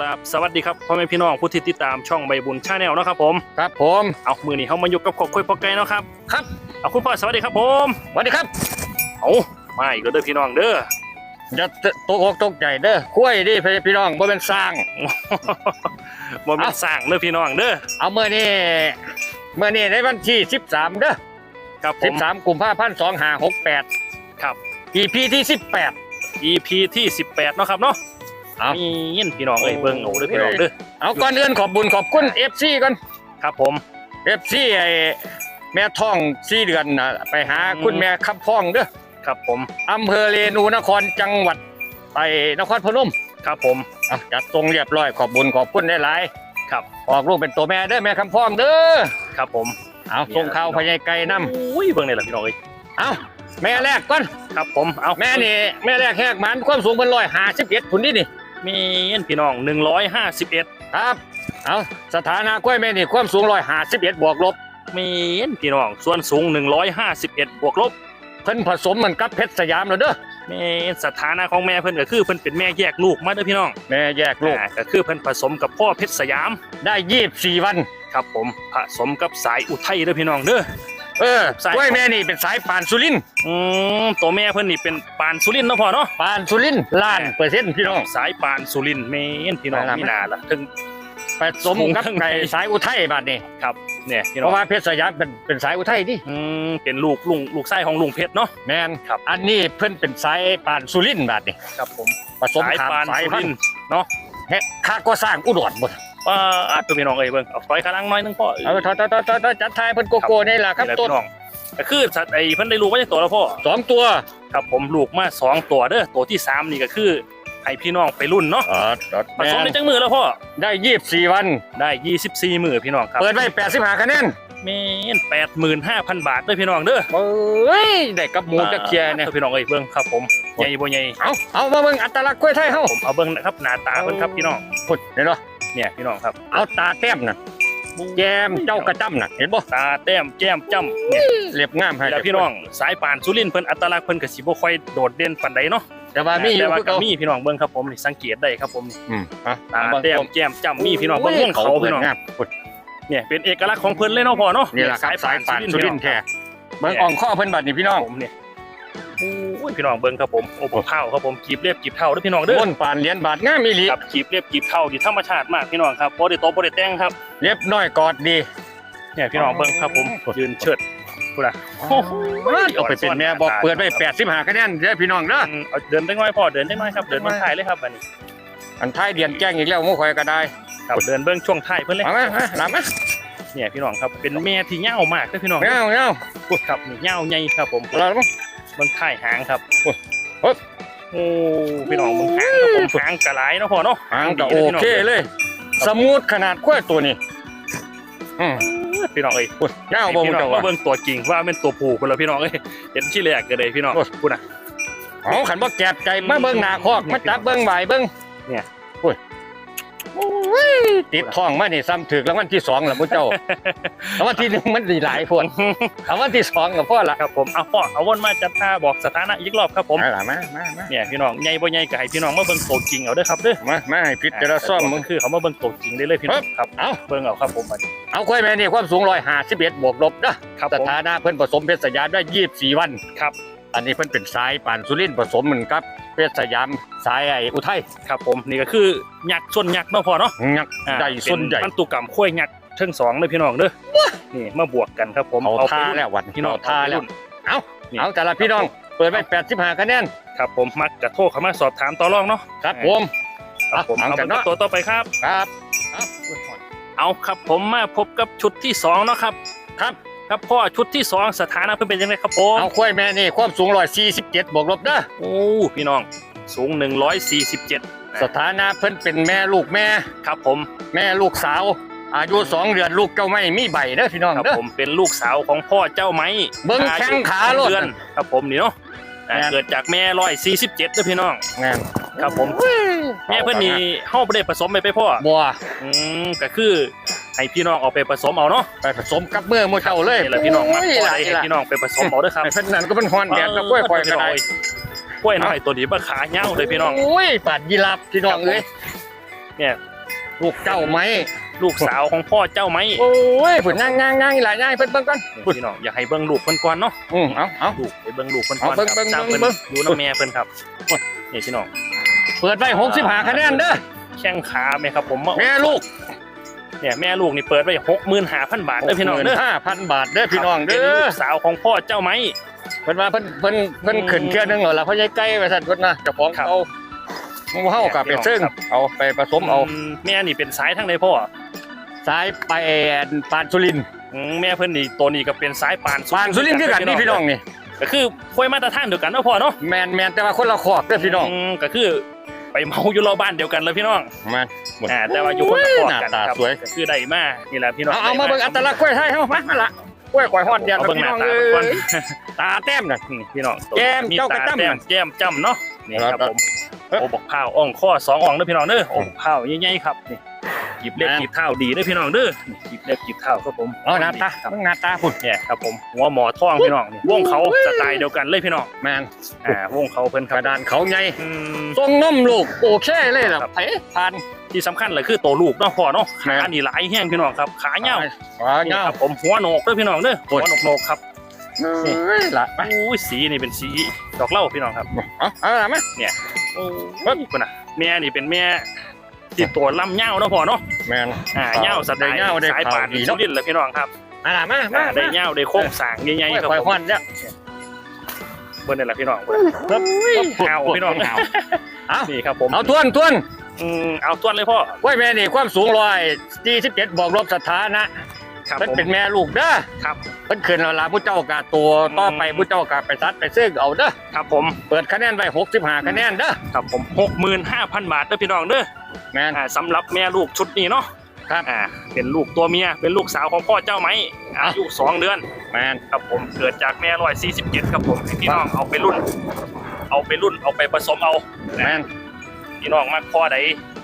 ครับสวัสดีครับพ่อแม่พี่น้องผู้ที่ติดตามช่องใบบุญชาแนลนาะครับผมครับผมเอามือนี้เขามาอยู่กับขอบคุยพอไก่เนาะครับครับเอาคุณพ่อสวัสดีครับผมสวัสดีครับเอามาอีกแล้วเด้อพี่น้องเด้ออย่าตกอกตกใจเด้อคุ้ยดิพี่น้องบ่เป็นสร้างบ่มีเอ้าสร้างเด้อพี่น้องเด้อเอาเมื่อนี้เมื่อนี้ในวันที่13เด้อครับผม13กุมภาพันธ์2568ครับ EP ที่18 EP ที่18เนาะครับเนาะ เอามียินพี่น้องเอ้ยเบิ่งเอาเด้อพี่น้องเด้อเอาก่อนอื่นขอบบุญขอบคุณ FC ก่อนครับผม FC ไอ้แม่ท้อง4เดือนน่ะไปหาอืมคุณแม่คับพ้องเด้อครับผมอำเภอเรนูนครจังหวัดไปนครพนมครับผมอะจัดทรงเรียบร้อยขอบบุญขอบคุณหลายครับๆออกลูกเป็นตัวแม่เด้อแม่คำพ้องเด้อครับผมเอาส่งข่าวพญายไก่น้อุ้ยเบิ่งนี่แหละพี่น้องเอ้ยำเอาแม่แรกก่อนครับผมเอาแม่นี่แม่แรกแหกหมันความสูงเป็นร้อยห้าสิบเอ็ดผุนนี่นี่ มียินพี่น้อง 151 ครับ เอาสถานะกล้วยแม่นี่ความสูงร้อยห้าสิบเอ็ดบวกลบมียินพี่น้อง ส่วนสูง 151 บวกลบเพิ่นผสมมันกับเพชรสยามแล้วเด้อแม่สถานะของแม่เพิ่นก็คือเพิ่นเป็นแม่แยกลูกมาเด้อพี่น้อง แม่แยกลูกอ่าก็คือเพิ่นผสมกับพ่อเพชรสยามได้ยี่สิบสี่วัน ครับผมผสมกับสายอุทัยเด้อพี่น้องเด้อ เออสาย กล้วยแม่นี่เป็นสายปานสุรินทร์อืมตัวแม่เพิ่นนี่เป็นปานสุรินทร์เนาะพ่อเนาะปานสุรินทร์ล้านเปอร์เซ็นต์พี่น้อง สายปานสุรินทร์แม่นพี่น้องไปละ มีหนาล่ะถึง ผสมกับไก่สายอุทัยบาดนี่ครับเนี่ยพี่เพน้องราะว่าเพชรสยามเป็นเป็นสายอุทัยดิอืมเป็นลูกลุงลูกไส้ของลุงเพชรเนาะ แมนครับ อันนี้เพิ่นเป็นสายปานสุรินทร์บาดนี่ครับผมผสมสายขามปานสายสุพันรินทธุ์ร์เนาะ แฮะข้าก็สร้างอุดรบ่ ป้าดตัวพี่น้องเอ้ยเบิ่งเอาถอยขาลังหน้อยหนึงพ่อเอาทอทอทอทอทอจัดทายเพิ่นโกโก้นี่แหละครับนี่แหละต้นพี่น้องก็คือสัตว์ไอ้เพิ่นได้ลูกมาจากตัวแล้วพ่อสองตัวครับผมลูกมาสองตัวเด้อตัวที่สามนี่ก็คือให้พี่น้องไปรุ่นเนาะอ๋อผสมในจังมือแล้วพ่อได้ยี่สิบสี่วัน ได้ 24มือพี่น้องครับเปิดไว้แปดสิบห้าคะแนนเมน85,000 บาทเด้วยพี่น้องเด้อเอ้ยได้กับหมูจะเคลียร์เนี่ยพี่น้องเอ้ยเบิ่งครับผมใหญ่บ่ใหญ่เอาเอามาเบิ่งอัตลักษณ์กล้วยไทยเฮาผมเอาเบิ่งนะครับหน้าตาเพิ่นครับพี่น้อง พุดเห็นบ่ เนี่ยพี่น้องครับ เอาตาแต้มน่ะแก้มเจ้ากระจ้ำน่ะเห็นบ่ตาแต้มแก้มจ้ำเนี่ยเรียบงามให้แล้วพี่น้องสายป่านสุรินทร์เพิ่นอัตลักษณ์เพิ่นก็สิบ่ค่อยโดดเด่นปานใดเนาะแต่ว่ามีอยู่แต่ว่าคือก็เก่ามีพี่น้องเบิ่งครับผมนี่สังเกตได้ครับผมอืมอะตาแต้มแก้มจ้ำมีพี่น้องเบิ่งวงเขาพี่น้องงามพุดเนี่ยเป็นเอกลักษณ์ของเพิ่นเลยเนาะพ่อเนาะนี่แหละครับสายป่านสุรินทร์แท้เบิ่งอ่องข้อเพิ่นบัดนี่พี่น้องผมเนี่ยโอ้ ยพี่น้องเบิ่งครับผมโอ้โหเท่าครับผมกีบเรียบกีบเท่าเด้อพี่น้องเด้อม้วนปานเหรียญบาทงามอีหลีครับกีบเรียบกีบเท่าที่ธรรมชาติมากพี่น้องครับบ่ได้โตบ่ได้แต่งครับเรียบน้อยกอดดีเนี่ยพี่น้องเบิ่งครับผมยืนเชิดพูดอะเอาไปเป็นแม่บอกเปิดไว้85คะแนนเด้อพี่น้องเด้ออืมเอาเดินได้น้อยพอเดินได้น้อยครับเดินเบิ่งท้ายเลยครับอันนี้อันท้ายเดียนแจ้งอีกแล้วบ่ค่อยก็ได้ครับเดินเบิ่งช่วงท้ายเพิ่นเลยเอามามาลามาเนี่ยพี่น้องครับเป็นแม่ที่ยาวมากเด้อพี่น้องเงาเงาพูดครับนี่ยาวใหญ่ครับผมเราบ่เบิ่ งท้ายหางครับโอ้โอ้โอ้พี่น้องเบิ่งหางครับผมหางกระหลายเนาะพ่อเนาะหางก็ดีโอด้พี่น้งเคเลย สมูทขนาดกล้วยตัวนี้อืมพี่น้องเอ้ยโอ้ยเงาบ่พี่มึงน้อเจ้างมาว่าเบิ่งตัวจริงว่าเป็นตัวผู้คนละพี่น้องเอ้ยเห็นที่แรกก็เลยพี่น้องโอ้ยพูดนะเอาขันบ่แก็บใจมาเบิ่งหน้าคอกมาจับเบิ่งใบเบิ่งเนี่ยโอ้ยโอ้ย ติดท้องมานี่ซ้ำถึกรางวัลที่สองแล้วมึงเจ้ารางวัลที่หนึ่งมันดีหลายพวกรางวัลที่สองก็พอละครับผมเอาพ่อเอาวนมาจัดท่าบอกสถานะอีกรอบครับผมมาล่ะมามามาเนี่ยพี่น้องใหญ่บ่ใหญ่ก็ให้พี่น้องมาเบิ่งตัวจริงเอาเด้อครับเด้อมามาให้พิจารณาซ่อมมึงคือเขามาเบิ่งตัวจริงได้เลยพี่น้องครับเอาเบิ่งเอาครับผมบัดนี้เอากล้วยแม่นี่ความสูง151บวกลบนะครับสผมถานะเพิ่นผสมเพชรสยามได้24วันครับอันนี้เพิ่นเป็นสายป่านสุรินทร์ผสมเหมือนกับ เพชรสยามสายไอ้อุทัยครับผมนี่ก็คือยักษ์ส้นยักษ์เนาะพ่อเนาะยักษ์อ่าใหญ่ส้นใหญ่เป็พันตุกรรมข้วยยักษ์เทั้งสองเลยพี่น้องเด้อนี่มาบวกกันครับผมเอาไปท่ารุ่นแล้ววันพี่น้องเท่าแล้วเอานี่เอาแต่ละพี่น้องเปิดไว้85คะแนนครับผมมักจะโทรเข้ามาสอบถามต่อรองเนาะครับผมครับผมเอาเอากัเป็นนเนาะตัวต่อไปครับครับเอาเอาครับผมมาพบกับชุดที่สองเนาะครับครับ ครับพ่อชุดที่สองสถานะเพิ่นเป็นยังไงครับผมเอากล้วยแม่นี่ความสูง147บวกลบเด้อโอ้พี่น้องสูง 147 สถานะเพิ่นเป็นแม่ลูกแม่ครับผม แม่ลูกสาว อายุสองเดือนลูกเจ้าไม่มีใบเด้อพี่น้องครับเด้อผมเป็นลูกสาวของพ่อเจ้าไม้เบิ่งแข้งขาโลดเดือนครับผมนี่เนาะอ่าแม่นเกิดจากแม่147เด้อพี่น้องงานครับผมแม่เพิ่นนี่เฮาบ่ได้ผสมไปไปพ่อบัวอืมก็คือ ให้พี่น้องเอาไปผสมเอาเนาะไปผสมกับมือหมู่เจ้าเลยนี่แหละพี่น้องมาโยปล่หอลายยให้หลายพี่น้องไปผสมเอาเด้อครับไอ้เพิ่นนั่นก็เป็นฮอนแดดกับกล้วยปล่อยก็ได้กล้วยน้อยตัวนี้บ่ขาเหย้าเลยพี่น้อง โอ้ยปาดยีราฟพี่น้องเอ้ยเนี่ยลูกเจ้าไหมลูกสาวของพ่อเจ้าไหมโอ้ยผุนง่างง่างง่างหลายง่ายเพิ่นเบิ่งก่อนนี่พี่น้องอยากให้เบิ่งลูกเพิ่นก่อนเนาะอืมเอาเอาลูกไปเบิ่งลูกเพิ่นก่อนเอาเบิ่งครับเบิ่งตามเบิ่เพิ่งนเบิ่งดูน้ำแม่เพิ่นครับนี่พี่น้อง เปิดไว้หกสิบห้าคะแนนเด้อแข้งขาแม่ครับผมมาแม่ลูก เนี่ยแม่ลูกนี่เปิดไว้หกหมื่นห้าพันบาทเด้อพี่น้องเด้อห้าพันบาทเด้อพี่น้องเป็เด้นลูอกสาวของพ่อเจ้าไหมเพิ่นว่าเพิ่นเพิ่นเพิ่นขึ้นเที่ยวนึงเหรอล่ะเพราะยายไก่ว่าซั่นเพิ่นนะเจ้าของครับเอาหมูเฮากับไปซึ่งครับเอาไปผสมเอามแม่นี่เป็นสายทั้งใดพ่อสายไปแอนปานสุรินทร์อืมแม่เพิ่นนี่ตัวนี้ก็เป็นสายปานปานสุรินทร์คือกันนี่พี่น้องนี่ก็คือคุยมาตรฐานเดียวกันเนาะพ่อเนาะแมนแมนแต่ว่าคนละขอกเด้อพี่น้องมก็คือ ไปเมาอยู่รอบบ้านเดียวกันเลยพี่น้องแมนอ่าแต่ว่าอยู่คนละขอกกันหน้าตาครับสวยก็คือได้มานี่แหละพี่น้องเอาเอามาเบิ่งอัตลักษณ์กล้วยไทยเฮามามาละกล้วยข่อยฮอดเดียนเอาเบิ่งหพี่น้าน้องตาเอ้เพิ่นก่อนยตาแต้มน่ะนี่พี่น้องแก้มมีเจ้ากระตาจ้ำแต้มน่ะแก้มจ้ำเนาะนี่ครับครับผมโอ้บอกข้าวอ่องข้อสองอ่องเด้อพี่น้องเด้อโอ้บอกข้าวใหญ่ๆครับนี่ หยิบเล็บนะหยิบเท้าดีเด้อพี่น้องเด้อนี่หยิบเล็บหยิบเท้าครับผมเอาหน้าตาครับเบิ่งหน้าตาพุ่นเนี่ยครับผมหัวหมอทองพี่น้องนี่วงเขาสไตล์เดียวกันเลยพี่น้องแมนอ่าวงเขาเพิ่นคกรับระดานเขาใหญ่อืมทรงนมลูกโอเคเลยล่ะครับไผผ่านที่สำคัญเลยคือตัวลูกเนาะพ่อเนาะแม่ขานนี่หลายแห้งพี่น้องครับขาเหี่ยวขานี่เงาครับผมหัวโหนกเด้อพี่น้องเด้อโอ้หัยวโหนกโหนกครับเอ้ยละไปอุ้ยสีนี่เป็นสีดอกเหล้าพี่น้องครับเอาเอาละไหมโอ้ยคนน่ะแม่นี่เป็นแม่ ที่ตัวลำเง่าเนาะพ่อเนาะแมน อ่าเง่าสไตล์ได้เหง้าได้สายป่านข่าวดีสุเนาะรินทร์เลยพี่น้องครับเอาละมามาอ่าได้มาเง่าได้โค้งสร้างใหญ่ๆครับข่อยผมฮอดเนี่ยเบิ่นนี่แหละพี่น้องเบิ่นครับเอาพี่น้องเอาเอานี่ครับผมเอาทวนทวนอืมเอาต้วนเลยพ่อกล้วยแม่นี่ความสูงร้อยสี่สิบเจ็ดบอกลบสถานะครับเพิ่นผมเป็นแม่ลูกเด้อครับ เพิ่นขึ้นแล้วล่ะผู้เจ้ากาตัวต่อไปอืมผู้เจ้ากาไปซัดไปซื้อเอาเด้อครับผม เปิดคะแนนไว้65คะแนนเด้อครับผม65,000 บาทเด้อพี่น้องเด้อ แม่นอ่าสำหรับแม่ลูกชุดนี้เนาะครับ อ่าเป็นลูกตัวเมียเป็นลูกสาวของพ่อเจ้าไหมอายุสองเดือน แม่นครับผมเกิดจากแม่ร้อยสี่สิบเจ็ดครับผมให้พี่น้องเอาไปรุ่น เอาไปรุ่นเอาไปผสมเอาแม่นพี่น้องมักพ่อใด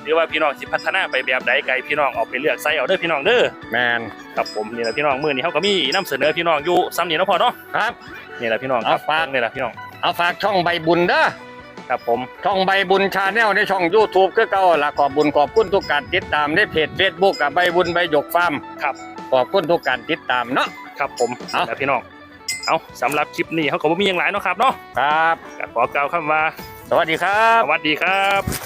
หรือว่าพี่น้องสิพัฒนาไปแบบใดไกลพี่น้องเอาไปเลือกใส่เอาเด้อพี่น้องเด้อแม่นครับผมนี่แหละพี่น้องมื้อนี้เขาก็มีนํเสนอพี่น้องอยู่ซ้ำนี่เนาะพ่อเนาะครับ นี่แหละพี่น้องครับเอาฝาก นี่แหละพี่น้องเอาฝากช่องใบบุญเด้อ ครับผม ช่องใบบุญชาแนลในช่อง YouTube คือเก่าล่ะขอบบุญขอบคุณทุกการติดตามในเพจ Facebook กับใบบุญใบหยกฟาร์มครับขอบคุณทุกการติดตามเนาะครับผมเอานี่แหละพี่น้องเอาสำหรับคลิปนี้เขาก็บ่มีอย่างหลายเนาะครับเนาะครับก็ขอกล่าวคำว่า สวัสดีครับ สวัสดีครับ